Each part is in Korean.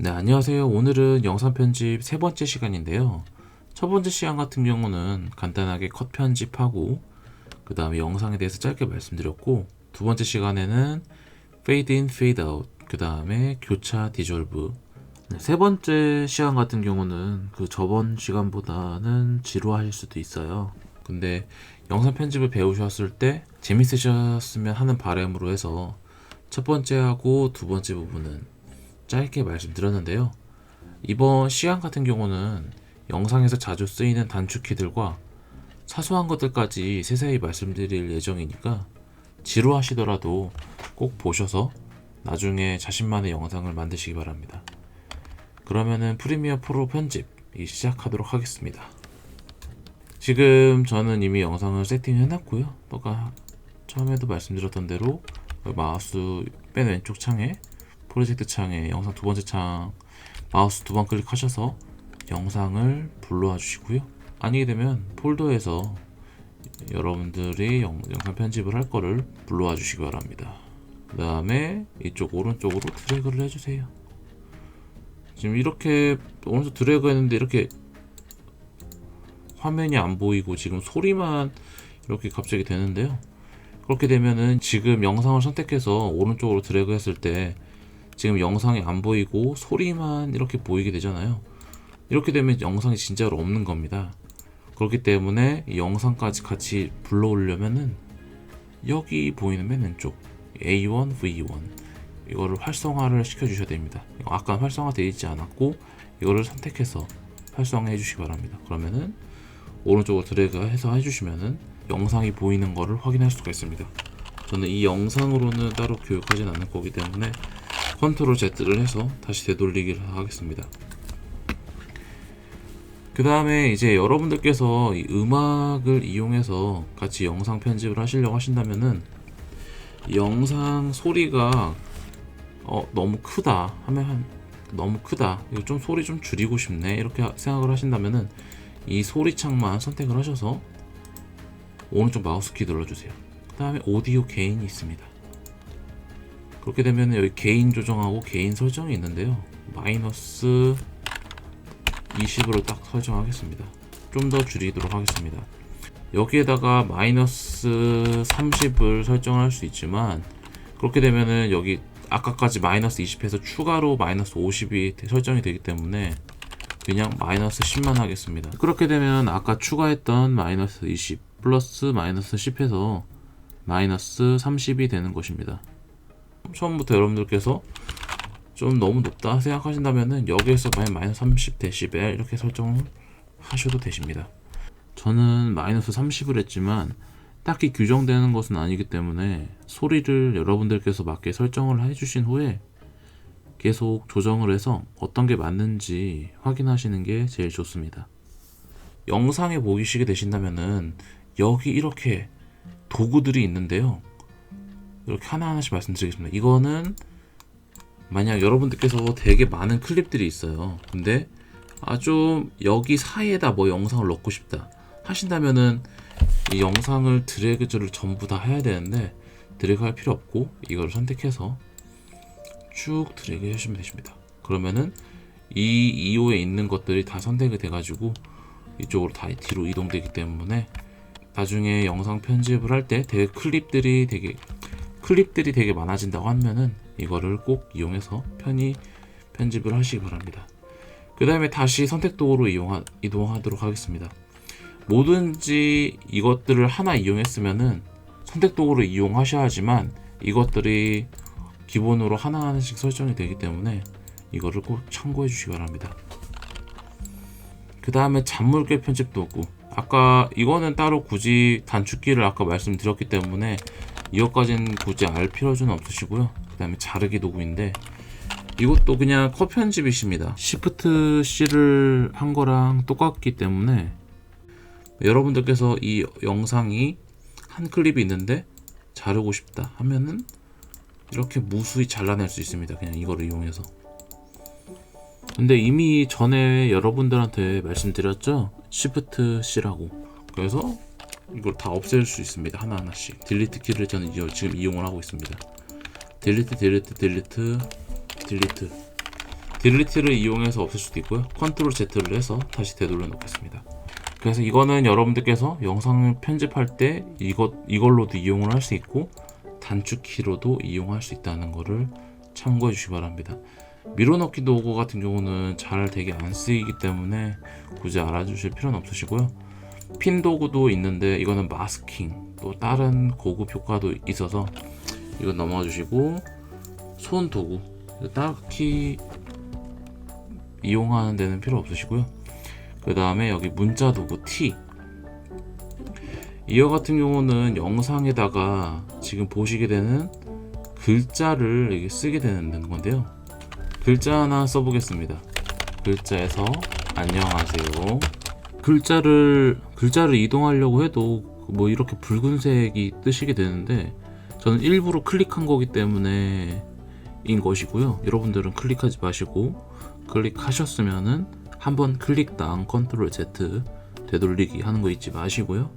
네, 안녕하세요. 오늘은 영상 편집 세 번째 시간인데요. 첫 번째 시간 같은 경우는 간단하게 컷 편집하고, 그 다음에 영상에 대해서 짧게 말씀드렸고, 두 번째 시간에는 fade in, fade out, 그 다음에 교차, 디졸브. 네, 세 번째 시간 같은 경우는 그 저번 시간보다는 지루하실 수도 있어요. 근데 영상 편집을 배우셨을 때 재밌으셨으면 하는 바람으로 해서 첫 번째하고 두 번째 부분은 짧게 말씀드렸는데요. 이번 시간 같은 경우는 영상에서 자주 쓰이는 단축키들과 사소한 것들까지 세세히 말씀드릴 예정이니까 지루하시더라도 꼭 보셔서 나중에 자신만의 영상을 만드시기 바랍니다. 그러면은 프리미어 프로 편집 이 시작하도록 하겠습니다. 지금 저는 이미 영상을 세팅해 놨고요. 아까 처음에도 말씀드렸던 대로 마우스 맨 왼쪽 창에 프로젝트 창에 영상 두 번째 창 마우스 두 번 클릭하셔서 영상을 불러와 주시고요. 아니게 되면 폴더에서 여러분들이 영, 상 편집을 할 거를 불러와 주시기 바랍니다. 그 다음에 이쪽 오른쪽으로 드래그를 해주세요. 지금 이렇게 오른쪽 드래그 했는데 이렇게 화면이 안 보이고 지금 소리만 이렇게 갑자기 되는데요. 그렇게 되면은 지금 영상을 선택해서 오른쪽으로 드래그 했을 때 지금 영상이 안 보이고 소리만 이렇게 보이게 되잖아요. 이렇게 되면 영상이 진짜로 없는 겁니다. 그렇기 때문에 이 영상까지 같이 불러오려면은 여기 보이는 맨 왼쪽 A1, V1 이거를 활성화를 시켜주셔야 됩니다. 아까 활성화 되어 있지 않았고 이거를 선택해서 활성화해 주시기 바랍니다. 그러면은 오른쪽으로 드래그 해서 해주시면은 영상이 보이는 거를 확인할 수가 있습니다. 저는 이 영상으로는 따로 교육하진 않을 거기 때문에 컨트롤 Z를 해서 다시 되돌리기를 하겠습니다. 그 다음에 이제 여러분들께서 이 음악을 이용해서 같이 영상 편집을 하시려고 하신다면은 이 영상 소리가 어, 너무 크다 하면 한 너무 크다 이거 좀 소리 좀 줄이고 싶네 이렇게 하- 생각을 하신다면은 이 소리 창만 선택을 하셔서 오른쪽 마우스 키 눌러주세요. 그 다음에 오디오 개인이 있습니다. 그렇게 되면 여기 개인 조정하고 개인 설정이 있는데요. 마이너스 20으로 딱 설정하겠습니다. 좀 더 줄이도록 하겠습니다. 여기에다가 마이너스 30을 설정할 수 있지만 그렇게 되면은 여기 아까까지 마이너스 20에서 추가로 마이너스 50이 설정이 되기 때문에 그냥 마이너스 10만 하겠습니다. 그렇게 되면 아까 추가했던 마이너스 20 플러스 마이너스 10해서 마이너스 30이 되는 것입니다. 처음부터 여러분들께서 좀 너무 높다 생각하신다면은 여기에서 그냥 마이너스 30 데시벨 이렇게 설정을 하셔도 되십니다. 저는 마이너스 30을 했지만 딱히 규정되는 것은 아니기 때문에 소리를 여러분들께서 맞게 설정을 해주신 후에 계속 조정을 해서 어떤 게 맞는지 확인하시는 게 제일 좋습니다. 영상에 보이시게 되신다면은 여기 이렇게 도구들이 있는데요. 이렇게 하나하나씩 말씀드리겠습니다. 이거는 만약 여러분들께서 되게 많은 클립들이 있어요. 근데 아 좀 여기 사이에다 뭐 영상을 넣고 싶다 하신다면은 이 영상을 드래그를 전부 다 해야 되는데 드래그 할 필요 없고 이걸 선택해서 쭉 드래그 해주시면 되십니다. 그러면은 이 2호에 있는 것들이 다 선택이 돼가지고 이쪽으로 다 뒤로 이동되기 때문에 나중에 영상 편집을 할 때 되게 클립들이 되게 클립들이 되게 많아진다고 하면은 이거를 꼭 이용해서 편히 편집을 하시기 바랍니다. 그 다음에 다시 선택 도구로 이용하, 이동하도록 하겠습니다. 뭐든지 이것들을 하나 이용했으면은 선택 도구를 이용하셔야 하지만 이것들이 기본으로 하나하나씩 설정이 되기 때문에 이거를 꼭 참고해 주시기 바랍니다. 그 다음에 잔물계 편집 도구. 아까 이거는 따로 굳이 단축키를 아까 말씀드렸기 때문에 이것까지는 굳이 알 필요는 없으시고요. 그 다음에 자르기 도구인데 이것도 그냥 컷 편집이십니다. Shift C를 한 거랑 똑같기 때문에 여러분들께서 이 영상이 한 클립이 있는데 자르고 싶다 하면은 이렇게 무수히 잘라낼 수 있습니다. 그냥 이거를 이용해서. 근데 이미 전에 여러분들한테 말씀드렸죠? Shift C라고. 그래서 이걸 다 없앨 수 있습니다. 하나하나씩. 딜리트 키를 저는 이- 지금 이용을 하고 있습니다. 딜리트, 딜리트, 딜리트, 딜리트. 딜리트를 이용해서 없앨 수도 있고요. 컨트롤 Z를 해서 다시 되돌려 놓겠습니다. 그래서 이거는 여러분들께서 영상을 편집할 때 이것 이걸로도 이용을 할 수 있고 단축키로도 이용할 수 있다는 것을 참고해 주시기 바랍니다. 밀어넣기 도구 같은 경우는 잘 되게 안 쓰이기 때문에 굳이 알아주실 필요는 없으시고요. 핀 도구도 있는데 이거는 마스킹 또 다른 고급 효과도 있어서 이건 넘어가 주시고 손 도구 딱히 이용하는 데는 필요 없으시고요. 그 다음에 여기 문자 도구 T 이어 같은 경우는 영상에다가 지금 보시게 되는 글자를 쓰게 되는 건데요. 글자 하나 써보겠습니다. 글자에서 안녕하세요. 글자를 글자를 이동하려고 해도 뭐 이렇게 붉은색이 뜨시게 되는데 저는 일부러 클릭한 거기 때문에 인 것이고요. 여러분들은 클릭하지 마시고 클릭하셨으면은 한번 클릭당 컨트롤 Z 되돌리기 하는 거 잊지 마시고요.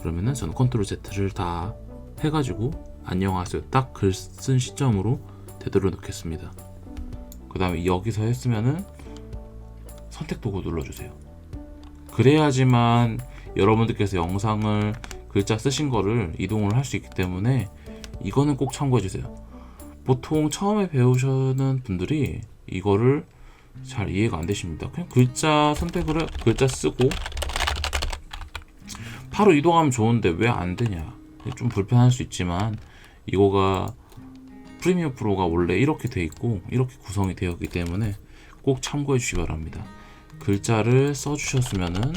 그러면은 저는 컨트롤 Z를 다 해가지고 안녕하세요 딱 글 쓴 시점으로 되돌려 놓겠습니다. 그 다음에 여기서 했으면은 선택 도구 눌러주세요. 그래야지만 여러분들께서 영상을 글자 쓰신 거를 이동을 할 수 있기 때문에 이거는 꼭 참고해 주세요. 보통 처음에 배우시는 분들이 이거를 잘 이해가 안 되십니다. 그냥 글자 선택을 해, 글자 쓰고 바로 이동하면 좋은데 왜 안 되냐? 좀 불편할 수 있지만 이거가 프리미어 프로가 원래 이렇게 돼 있고 이렇게 구성이 되어 있기 때문에 꼭 참고해 주시기 바랍니다. 글자를 써 주셨으면은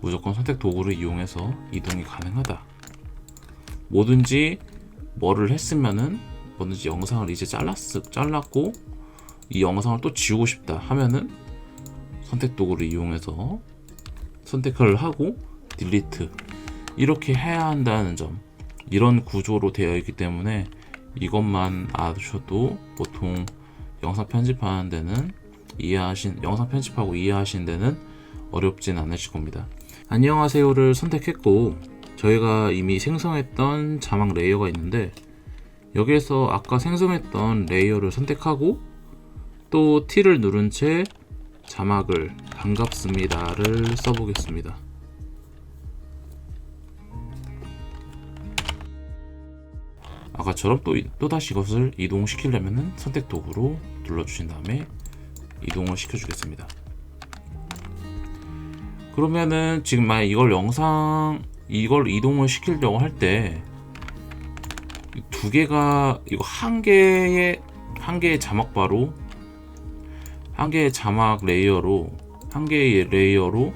무조건 선택 도구를 이용해서 이동이 가능하다. 뭐든지 뭐를 했으면은 뭐든지 영상을 이제 잘랐 잘랐고 이 영상을 또 지우고 싶다 하면은 선택 도구를 이용해서 선택을 하고 딜리트 이렇게 해야 한다는 점 이런 구조로 되어 있기 때문에 이것만 아셔도 보통 영상 편집하는 데는 이해하신 영상 편집하고 이해하신 데는 어렵진 않으실 겁니다. 안녕하세요를 선택했고 저희가 이미 생성했던 자막 레이어가 있는데 여기에서 아까 생성했던 레이어를 선택하고 또 T를 누른 채 자막을 반갑습니다를 써보겠습니다. 아까처럼 또, 또 다시 이것을 이동시키려면 선택 도구로 눌러주신 다음에 이동을 시켜주겠습니다. 그러면은 지금 만약 이걸 영상 이걸 이동을 시키려고 할 때 두 개가 이거 한 개의 한 개의 자막 바로 한 개의 자막 레이어로 한 개의 레이어로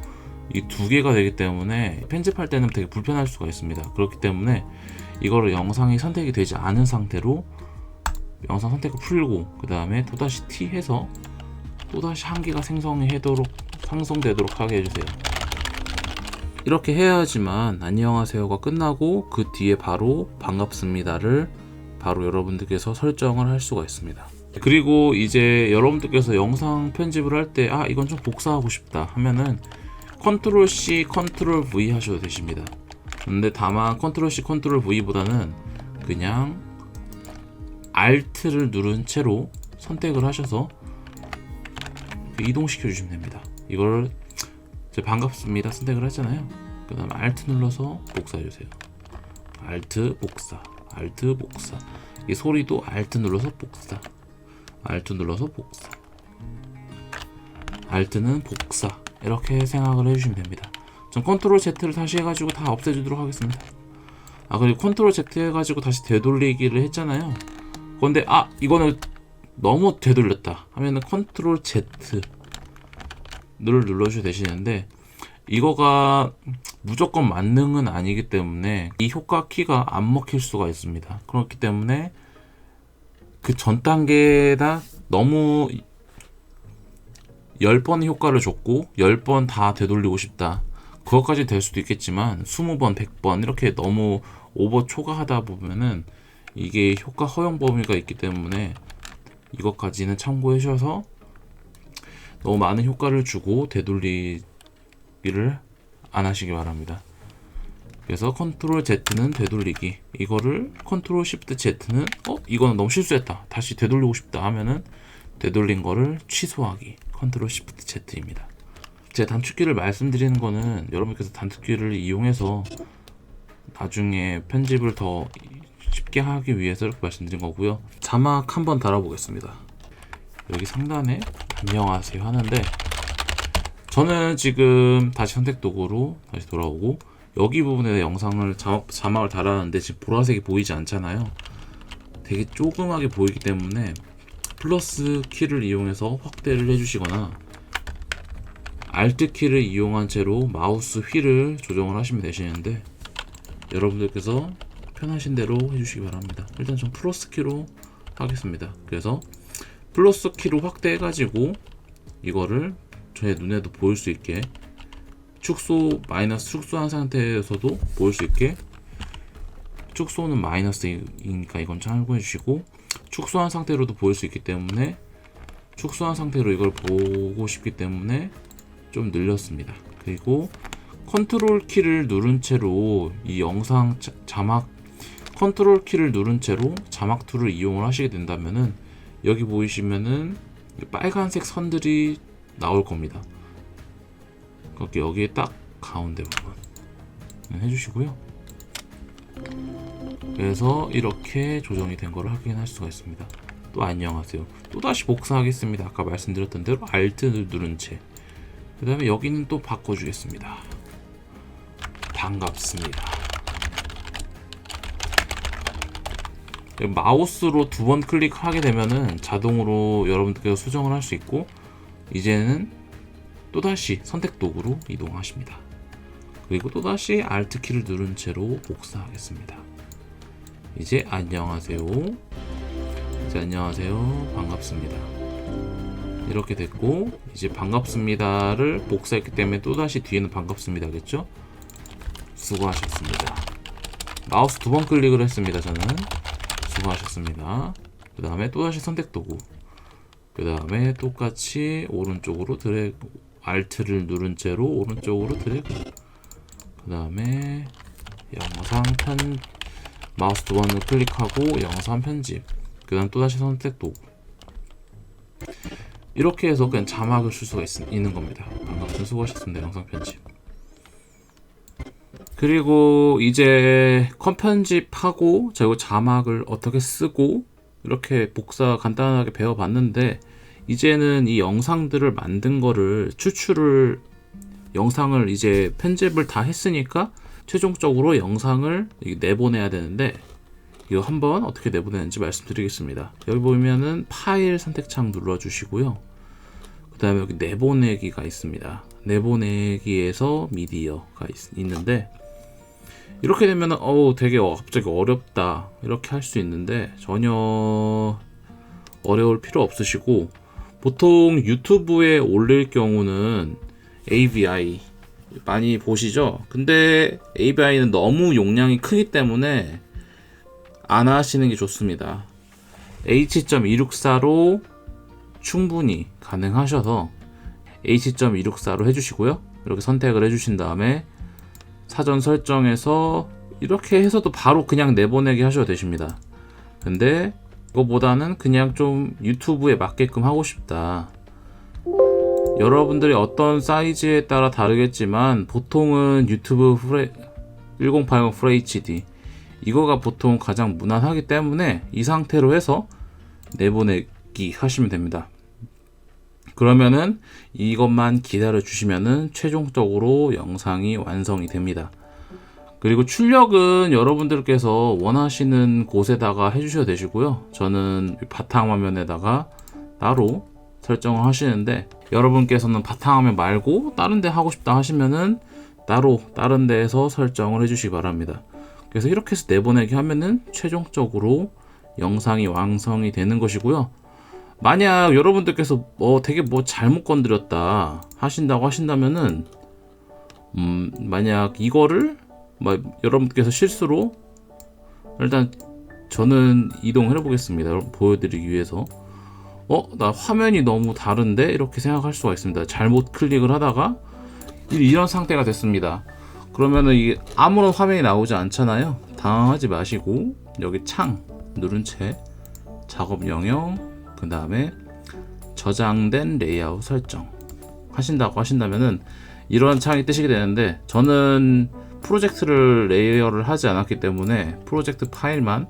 이 두 개가 되기 때문에 편집할 때는 되게 불편할 수가 있습니다. 그렇기 때문에 이거를 영상이 선택이 되지 않은 상태로 영상 선택을 풀고 그 다음에 또다시 T 해서 또다시 한 개가 생성되도록 상성되도록 하게 해주세요. 이렇게 해야지만 안녕하세요가 끝나고 그 뒤에 바로 반갑습니다를 바로 여러분들께서 설정을 할 수가 있습니다. 그리고 이제 여러분들께서 영상 편집을 할 때 아 이건 좀 복사하고 싶다 하면은 컨트롤 C, 컨트롤 V 하셔도 되십니다. 근데 다만 컨트롤 C, 컨트롤 V보다는 그냥 Alt를 누른 채로 선택을 하셔서 이동시켜 주시면 됩니다. 이걸 이제 반갑습니다 선택을 했잖아요. 그 다음 Alt 눌러서 복사해 주세요. Alt 복사, Alt 복사. 이 소리도 Alt 눌러서 복사. Alt 눌러서 복사. Alt는 복사. 이렇게 생각을 해주시면 됩니다. 전 컨트롤 Z를 다시 해가지고 다 없애주도록 하겠습니다. 아 그리고 컨트롤 Z 해가지고 다시 되돌리기를 했잖아요. 그런데 아 이거는 너무 되돌렸다 하면은 컨트롤 Z를 눌러주셔야 되시는데 이거가 무조건 만능은 아니기 때문에 이 효과 키가 안 먹힐 수가 있습니다. 그렇기 때문에 그 전 단계다 너무 10번의 효과를 줬고 10번 다 되돌리고 싶다. 그것까지 될 수도 있겠지만 20번, 100번 이렇게 너무 오버 초과하다 보면은 이게 효과 허용 범위가 있기 때문에 이것까지는 참고해 주셔서 너무 많은 효과를 주고 되돌리기를 안 하시기 바랍니다. 그래서 컨트롤 Z는 되돌리기. 이거를 컨트롤 Shift Z는 어? 이거는 너무 실수했다. 다시 되돌리고 싶다 하면은 되돌린 거를 취소하기. 컨트롤 Shift Z입니다. 제 단축키를 말씀드리는 거는 여러분께서 단축키를 이용해서 나중에 편집을 더 쉽게 하기 위해서 이렇게 말씀드린 거고요 자막 한번 달아보겠습니다 여기 상단에 안녕하세요 하는데 저는 지금 다시 선택 도구로 다시 돌아오고 여기 부분에 영상을 자막, 자막 을 달았는데 지금 보라색이 보이지 않잖아요. 되게 조그맣게 보이기 때문에 플러스 키를 이용해서 확대를 해주시거나 Alt 키를 이용한 채로 마우스 휠을 조정을 하시면 되시는데 여러분들께서 편하신 대로 해주시기 바랍니다. 일단 전 플러스 키로 하겠습니다. 그래서 플러스 키로 확대해가지고 이거를 제 눈에도 보일 수 있게 축소 마이너스 축소한 상태에서도 보일 수 있게 축소는 마이너스이니까 이건 참고해 주시고 축소한 상태로도 보일 수 있기 때문에 축소한 상태로 이걸 보고 싶기 때문에 좀 늘렸습니다. 그리고 컨트롤 키를 누른 채로 이 영상 자, 자막 컨트롤 키를 누른 채로 자막 툴을 이용을 하시게 된다면은 여기 보이시면은 빨간색 선들이 나올 겁니다. 거기 여기에 딱 가운데 부분 해주시고요. 그래서 이렇게 조정이 된 거를 확인할 수가 있습니다. 또 안녕하세요. 또 다시 복사하겠습니다. 아까 말씀드렸던 대로 Alt를 누른 채. 그 다음에 여기는 또 바꿔주겠습니다. 반갑습니다. 마우스로 두 번 클릭하게 되면은 자동으로 여러분들께서 수정을 할 수 있고 이제는 또다시 선택 도구로 이동하십니다. 그리고 또다시 Alt 키를 누른 채로 복사하겠습니다. 이제 안녕하세요. 이제 안녕하세요. 반갑습니다. 이렇게 됐고 이제 반갑습니다를 복사했기 때문에 또다시 뒤에는 반갑습니다겠죠? 수고하셨습니다. 마우스 두 번 클릭을 했습니다. 저는 수고하셨습니다. 그 다음에 또다시 선택 도구. 그 다음에 똑같이 오른쪽으로 드래그 Alt를 누른 채로 오른쪽으로 드래그. 그 다음에 영상 편 마우스 두 번을 클릭하고 영상 편집. 그 다음 또다시 선택 도구. 이렇게 해서 그냥 자막을 쓸 수가 있, 있는 겁니다. 반갑습니다. 수고하셨습니다. 영상 편집 그리고 이제 컷 편집하고 저희 자막을 어떻게 쓰고 이렇게 복사 간단하게 배워봤는데 이제는 이 영상들을 만든 거를 추출을 영상을 이제 편집을 다 했으니까 최종적으로 영상을 내보내야 되는데 이거 한번 어떻게 내보내는지 말씀드리겠습니다. 여기 보면은 파일 선택창 눌러 주시고요. 그 다음에 여기 내보내기가 있습니다. 내보내기에서 미디어가 있, 는데 이렇게 되면 어우 되게 갑자기 어렵다 이렇게 할 수 있는데 전혀 어려울 필요 없으시고 보통 유튜브에 올릴 경우는 AVI 많이 보시죠? 근데 AVI는 너무 용량이 크기 때문에 안 하시는 게 좋습니다. H.264로 충분히 가능하셔서 H.264로 해주시고요. 이렇게 선택을 해주신 다음에 사전 설정에서 이렇게 해서도 바로 그냥 내보내기 하셔도 되십니다. 근데 이거보다는 그냥 좀 유튜브에 맞게끔 하고 싶다. 여러분들이 어떤 사이즈에 따라 다르겠지만 보통은 유튜브 프레 1080 FHD 이거가 보통 가장 무난하기 때문에 이 상태로 해서 내보내기 하시면 됩니다. 그러면은 이것만 기다려 주시면은 최종적으로 영상이 완성이 됩니다. 그리고 출력은 여러분들께서 원하시는 곳에다가 해주셔도 되시고요. 저는 바탕화면에다가 따로 설정을 하시는데 여러분께서는 바탕화면 말고 다른 데 하고 싶다 하시면은 따로 다른 데에서 설정을 해주시기 바랍니다. 그래서 이렇게 해서 내보내기 하면은 최종적으로 영상이 완성이 되는 것이고요. 만약 여러분들께서 뭐 되게 뭐 잘못 건드렸다 하신다고 하신다면은 음 만약 이거를 뭐 여러분께서 실수로 일단 저는 이동을 해보겠습니다. 보여드리기 위해서 어? 나 화면이 너무 다른데? 이렇게 생각할 수가 있습니다. 잘못 클릭을 하다가 이런 상태가 됐습니다. 그러면은 이게 아무런 화면이 나오지 않잖아요. 당황하지 마시고 여기 창 누른 채 작업 영역 그 다음에 저장된 레이아웃 설정 하신다고 하신다면은 이런 창이 뜨시게 되는데 저는 프로젝트를 레이어를 하지 않았기 때문에 프로젝트 파일만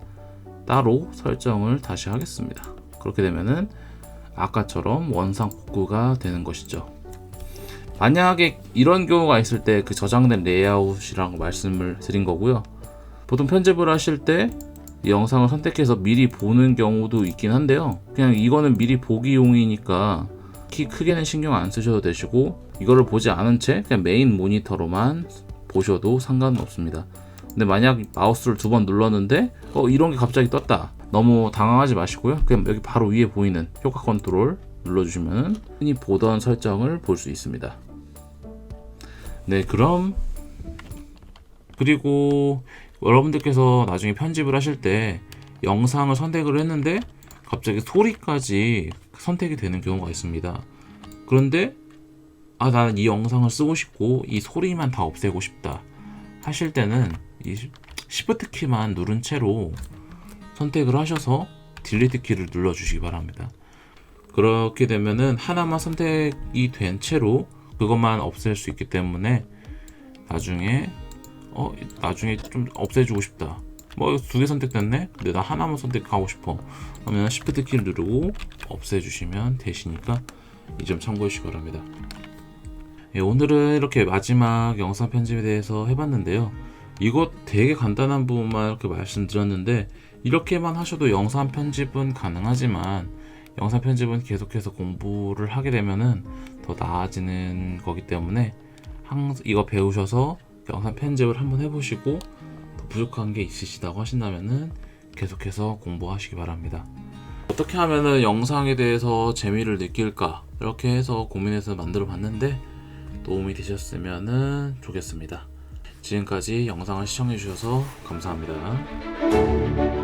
따로 설정을 다시 하겠습니다. 그렇게 되면은 아까처럼 원상 복구가 되는 것이죠. 만약에 이런 경우가 있을 때 그 저장된 레이아웃이라고 말씀을 드린 거고요. 보통 편집을 하실 때이 영상을 선택해서 미리 보는 경우도 있긴 한데요. 그냥 이거는 미리 보기용이니까 키 크게는 신경 안 쓰셔도 되시고 이거를 보지 않은 채 그냥 메인 모니터로만 보셔도 상관은 없습니다. 근데 만약 마우스를 두 번 눌렀는데 어 이런 게 갑자기 떴다. 너무 당황하지 마시고요. 그냥 여기 바로 위에 보이는 효과 컨트롤 눌러주시면 흔히 보던 설정을 볼 수 있습니다. 네, 그럼 그리고 여러분들께서 나중에 편집을 하실 때 영상을 선택을 했는데 갑자기 소리까지 선택이 되는 경우가 있습니다. 그런데 아 나는 이 영상을 쓰고 싶고 이 소리만 다 없애고 싶다 하실 때는 이 Shift 키만 누른 채로 선택을 하셔서 딜리트 키를 눌러 주시기 바랍니다. 그렇게 되면은 하나만 선택이 된 채로 그것만 없앨 수 있기 때문에 나중에 어 나중에 좀 없애주고 싶다. 뭐 두 개 선택됐네. 근데 나 하나만 선택하고 싶어. 그러면 Shift 키를 누르고 없애주시면 되시니까 이 점 참고해 주시기 바랍니다. 예, 오늘은 이렇게 마지막 영상 편집에 대해서 해봤는데요. 이거 되게 간단한 부분만 이렇게 말씀드렸는데 이렇게만 하셔도 영상 편집은 가능하지만 영상 편집은 계속해서 공부를 하게 되면은 더 나아지는 거기 때문에 항상 이거 배우셔서 영상 편집을 한번 해보시고 더 부족한 게 있으시다고 하신다면은 계속해서 공부하시기 바랍니다. 어떻게 하면은 영상에 대해서 재미를 느낄까 이렇게 해서 고민해서 만들어 봤는데 도움이 되셨으면 좋겠습니다. 지금까지 영상을 시청해 주셔서 감사합니다.